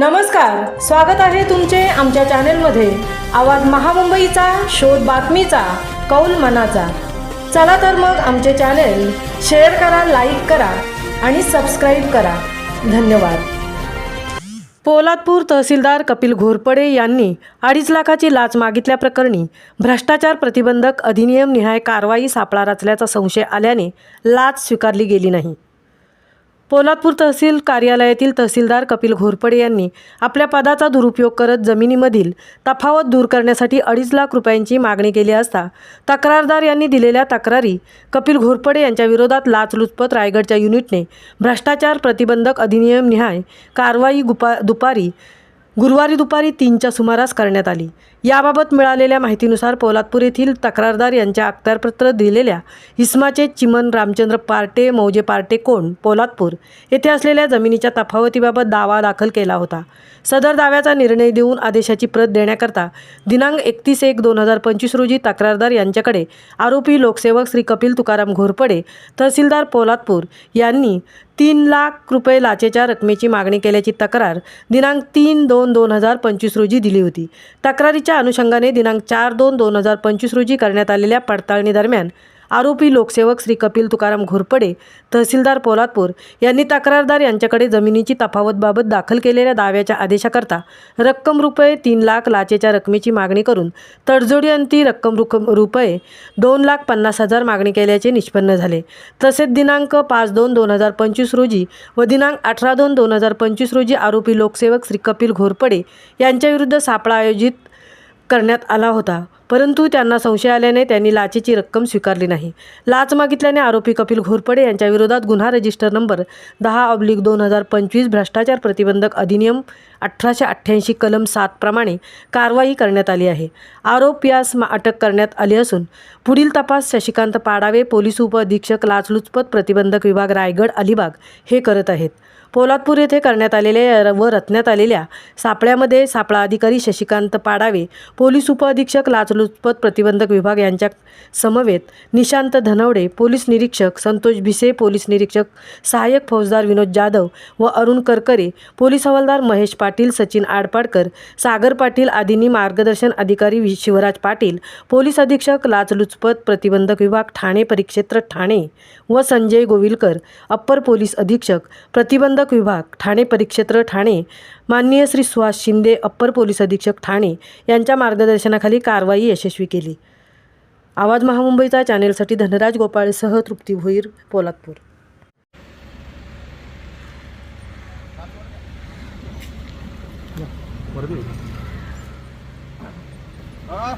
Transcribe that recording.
नमस्कार स्वागत आहे तुमचे आमच्या चॅनेलमध्ये. आवाज महामुंबईचा शोध बातमीचा कौल मनाचा. चला तर मग आमचे चॅनेल शेअर करा लाईक करा आणि सबस्क्राईब करा. धन्यवाद. पोलादपूर तहसीलदार कपिल घोरपडे यांनी अडीच लाखाची लाच मागितल्याप्रकरणी भ्रष्टाचार प्रतिबंधक अधिनियम निहाय कारवाई सापळा रचल्याचा संशय आल्याने लाच स्वीकारली गेली नाही. पोलादपूर तहसील कार्यालयातील तहसीलदार कपिल घोरपडे यांनी आपल्या पदाचा दुरुपयोग करत जमिनीमधील तफावत दूर करण्यासाठी अडीच लाख रुपयांची मागणी केली असता तक्रारदार यांनी दिलेल्या तक्रारी कपिल घोरपडे यांच्या विरोधात लाचलुचपत रायगडच्या युनिटने भ्रष्टाचार प्रतिबंधक अधिनियम निहाय कारवाई गुपा दुपारी गुरुवारी दुपारी तीनच्या सुमारास करण्यात आली. याबाबत मिळालेल्या माहितीनुसार पोलादपूर येथील तक्रारदार यांच्या अखत्यारपत्र दिलेल्या इस्माचे चिमन रामचंद्र पार्टे मौजे पार्टे कोण पोलादपूर येथे असलेल्या जमिनीच्या तफावतीबाबत दावा दाखल केला होता. सदर दाव्याचा निर्णय देऊन आदेशाची प्रत देण्याकरता दिनांक एकतीस एक दोन हजार पंचवीस रोजी तक्रारदार यांच्याकडे आरोपी लोकसेवक श्री कपिल तुकाराम घोरपडे तहसीलदार पोलादपूर यांनी तीन लाख रुपये लाचेच्या रकमेची मागणी केल्याची तक्रार दिनांक तीन दोन दोन हजार पंचवीस रोजी दिली होती. तक्रारीच्या अनुषंगाने दिनांक चार दोन दोन हजार पंचवीस रोजी करण्यात आलेल्या पडताळणीदरम्यान आरोपी लोकसेवक श्री कपिल तुकाराम घोरपडे तहसीलदार पोलादपूर यांनी तक्रारदार यांच्याकडे जमिनीची तफावतबाबत दाखल केलेल्या दाव्याच्या आदेशाकरता रक्कम रुपये तीन लाख लाचेच्या रकमेची मागणी करून तडजोडी रक्कम रुकम रुपये दोन लाख पन्नास हजार मागणी केल्याचे निष्पन्न झाले. तसेच दिनांक पाच दोन दोन हजार पंचवीस रोजी व दिनांक अठरा दोन दोन हजार पंचवीस रोजी आरोपी लोकसेवक श्री कपिल घोरपडे यांच्याविरुद्ध सापळा आयोजित करण्यात आला होता. परंतु त्यांना संशय आल्याने त्यांनी लाचेची रक्कम स्वीकारली नाही. लाच मागितल्याने आरोपी कपिल घोरपडे यांच्या विरोधात गुन्हा रजिस्टर नंबर दहा ऑब्लिक दोन हजार पंचवीस भ्रष्टाचार प्रतिबंधक अधिनियम अठराशे अठ्ठ्याऐंशी कलम सात प्रमाणे कारवाई करण्यात आली आहे. आरोप यास मा- अटक करण्यात आली असून पुढील तपास शशिकांत पाडावे पोलीस उपअधीक्षक लाचलुचपत प्रतिबंधक विभाग रायगड अलिबाग हे करत आहेत. पोलादपूर येथे करण्यात आलेल्या व रचण्यात आलेल्या सापळ्यामध्ये सापळा अधिकारी शशिकांत पाडावे पोलीस उपअधीक्षक लाचलुचपत प्रतिबंधक विभाग यांच्या समवेत निशांत धनवडे पोलीस निरीक्षक संतोष भिसे पोलीस निरीक्षक सहाय्यक फौजदार विनोद जाधव व अरुण करकरे पोलीस हवालदार महेश पाटील सचिन आडपाडकर सागर पाटील आदींनी मार्गदर्शन अधिकारी शिवराज पाटील पोलीस अधीक्षक लाचलुचपत प्रतिबंधक विभाग ठाणे परिक्षेत्र ठाणे व संजय गोविलकर अप्पर पोलीस अधीक्षक प्रतिबंधक विभाग ठाणे परिक्षेत्र ठाणे. माननीय श्री सुहास शिंदे अप्पर पोलीस अधीक्षक ठाणे यांच्या मार्गदर्शनाखाली कारवाई यशस्वी केली. आवाज महामुंबईचा चॅनेलसाठी धनराज गोपाळसह तृप्ती भोईर पोलादपूर. हा?